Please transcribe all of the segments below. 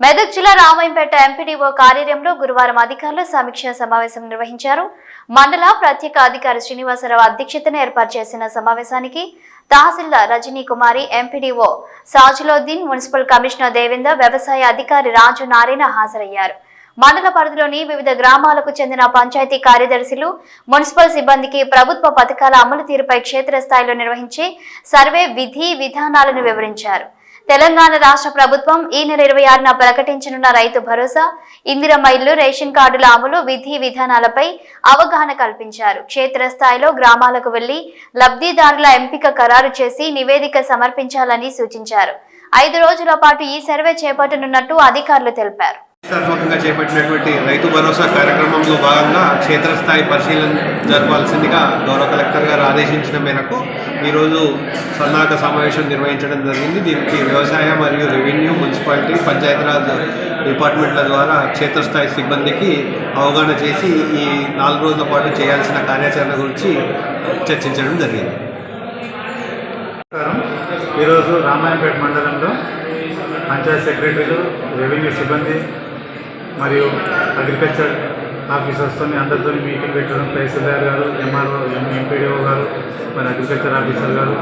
మెదక్ జిల్లా రామాయంపేట ఎంపీడీఓ కార్యాలయంలో గురువారం అధికారులు సమీక్షా సమావేశం నిర్వహించారు. మండల ప్రత్యేక అధికారి శ్రీనివాసరావు అధ్యక్షతన ఏర్పాటు చేసిన సమావేశానికి tahsildar Rajani Kumari MPDO Sajuluddin municipal commissioner Devender వ్యవసాయ అధికారి రాజు నారాయణ హాజరయ్యారు. మండల పరిధిలోని వివిధ గ్రామాలకు చెందిన పంచాయతీ కార్యదర్శులు మున్సిపల్ సిబ్బందికి ప్రభుత్వ పథకాల అమలు తీరుపై క్షేత్రస్థాయిలో నిర్వహించే సర్వే విధి విధానాలను వివరించారు. తెలంగాణ రాష్ట్ర ప్రభుత్వం ఈ నెల ఇరవై ఆరున ప్రకటించనున్న రైతు భరోసా ఇందిరమ్మ ఇల్లు రేషన్ కార్డుల అమలు విధి విధానాలపై అవగాహన కల్పించారు. క్షేత్రస్థాయిలో గ్రామాలకు వెళ్ళి లబ్ధిదారుల ఎంపిక ఖరారు చేసి నివేదిక సమర్పించాలని సూచించారు. ఐదు రోజుల పాటు ఈ సర్వే చేపట్టనున్నట్టు అధికారులు తెలిపారు. ప్రతిష్టాత్మకంగా చేపట్టినటువంటి రైతు భరోసా కార్యక్రమంలో భాగంగా క్షేత్రస్థాయి పరిశీలన జరపాల్సిందిగా గౌరవ కలెక్టర్ గారు ఆదేశించిన మేరకు ఈరోజు సన్నాహక సమావేశం నిర్వహించడం జరిగింది. దీనికి వ్యవసాయ మరియు రెవెన్యూ మున్సిపాలిటీ పంచాయతీరాజ్ డిపార్ట్మెంట్ల ద్వారా క్షేత్రస్థాయి సిబ్బందికి అవగాహన చేసి ఈ నాలుగు రోజుల పాటు చేయాల్సిన కార్యాచరణ గురించి చర్చించడం జరిగింది. ఈరోజు రామాయంపేట మండలంలో పంచాయత్ సెక్రటరీలు రెవెన్యూ సిబ్బంది మరియు అగ్రికల్చర్ ఆఫీసర్స్తో అందరితో మీటింగ్ పెట్టడం తహసీల్దార్ గారు ఎంఆర్ఓ ఎంపీడీఓ గారు మరి అగ్రికల్చర్ ఆఫీసర్ గారు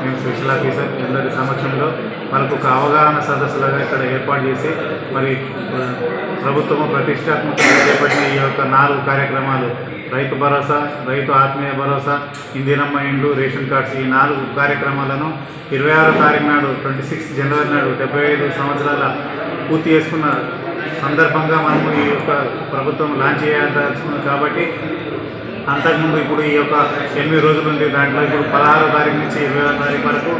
మేము స్పెషల్ ఆఫీసర్ అందరి సమక్షంలో మనకు ఒక అవగాహన సదస్సులుగా ఇక్కడ ఏర్పాటు చేసి మరి ప్రభుత్వము ప్రతిష్టాత్మకంగా చేపట్టిన ఈ యొక్క నాలుగు కార్యక్రమాలు రైతు భరోసా రైతు ఆత్మీయ భరోసా ఇందిరమ్మ ఇండ్లు రేషన్ కార్డ్స్ ఈ నాలుగు కార్యక్రమాలను ఇరవై ఆరో తారీఖు నాడు ట్వంటీ సిక్స్ జనవరి నాడు డెబ్బై ఐదు సంవత్సరాల పూర్తి చేసుకున్న సందర్భంగా మనము ఈ యొక్క ప్రభుత్వం లాంచ్ చేయాల్సింది కాబట్టి అంతకుముందు ఇప్పుడు ఈ యొక్క ఎనిమిది రోజులు ఉంది. దాంట్లో ఇప్పుడు పదహారో తారీఖు నుంచి ఇరవై ఆరో తారీఖు వరకు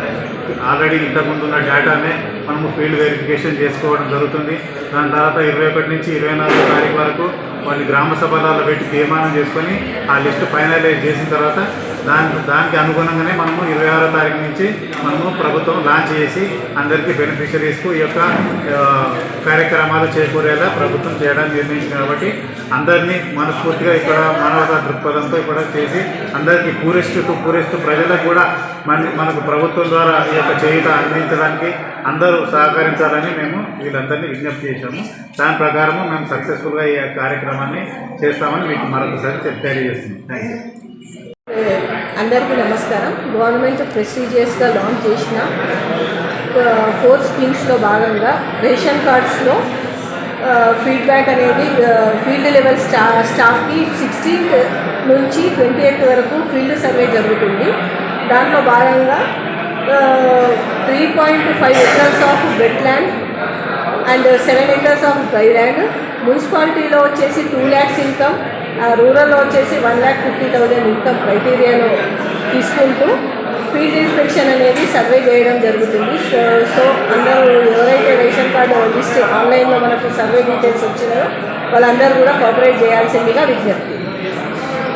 ఆల్రెడీ ఇంతకుముందు ఉన్న డేటానే మనము ఫీల్డ్ వెరిఫికేషన్ చేసుకోవడం జరుగుతుంది. దాని తర్వాత ఇరవై ఒకటి నుంచి ఇరవై నాలుగో తారీఖు వరకు వాళ్ళు గ్రామ సభలలో పెట్టి తీర్మానం చేసుకొని ఆ లిస్ట్ ఫైనలైజ్ చేసిన తర్వాత దాని దానికి అనుగుణంగానే మనము ఇరవై ఆరో తారీఖు నుంచి మనము ప్రభుత్వం లాంచ్ చేసి అందరికీ బెనిఫిషరీస్కు ఈ యొక్క కార్యక్రమాలు చేకూరేలా ప్రభుత్వం చేయడానికి నిర్ణయించింది కాబట్టి అందరినీ మనస్ఫూర్తిగా ఇక్కడ మానవతా దృక్పథంతో ఇక్కడ చేసి అందరికీ పూరెస్ట్ టు ప్రజలకు కూడా మన మనకు ప్రభుత్వం ద్వారా ఈ యొక్క చేయుత అందించడానికి అందరూ సహకరించాలని మేము వీళ్ళందరినీ విజ్ఞప్తి చేశాము. దాని ప్రకారము మేము సక్సెస్ఫుల్గా ఈ కార్యక్రమాన్ని చేస్తామని మీకు మరొకసారి తెలియజేస్తుంది తెలియజేస్తున్నాం. థ్యాంక్ యూ అందరికీ నమస్కారం. గవర్నమెంట్ ప్రెస్టీజియస్గా లాంచ్ చేసిన ఫోర్ స్కీమ్స్లో భాగంగా రేషన్ కార్డ్స్లో ఫీడ్బ్యాక్ అనేది ఫీల్డ్ లెవెల్ స్టా స్టాఫ్కి సిక్స్టీన్త్ నుంచి ట్వంటీ ఎయిత్ వరకు ఫీల్డ్ సర్వే జరుగుతుంది. దాంట్లో భాగంగా three point five acres of wet land and seven acres of dry land మున్సిపాలిటీలో వచ్చేసి టూ ల్యాక్స్ ఇన్కమ్ రూరల్లో వచ్చేసి one lakh fifty thousand income క్రైటీరియాలో తీసుకుంటూ ఫీల్డ్ ఇన్స్పెక్షన్ అనేది సర్వే చేయడం జరుగుతుంది. సో సో అందరూ ఎవరైతే రేషన్ కార్డు లిస్ట్ ఆన్లైన్లో మనకు సర్వే డీటెయిల్స్ వచ్చినాయో వాళ్ళందరూ కూడా కోఆపరేట్ చేయాల్సిందిగా విజ్ఞప్తి.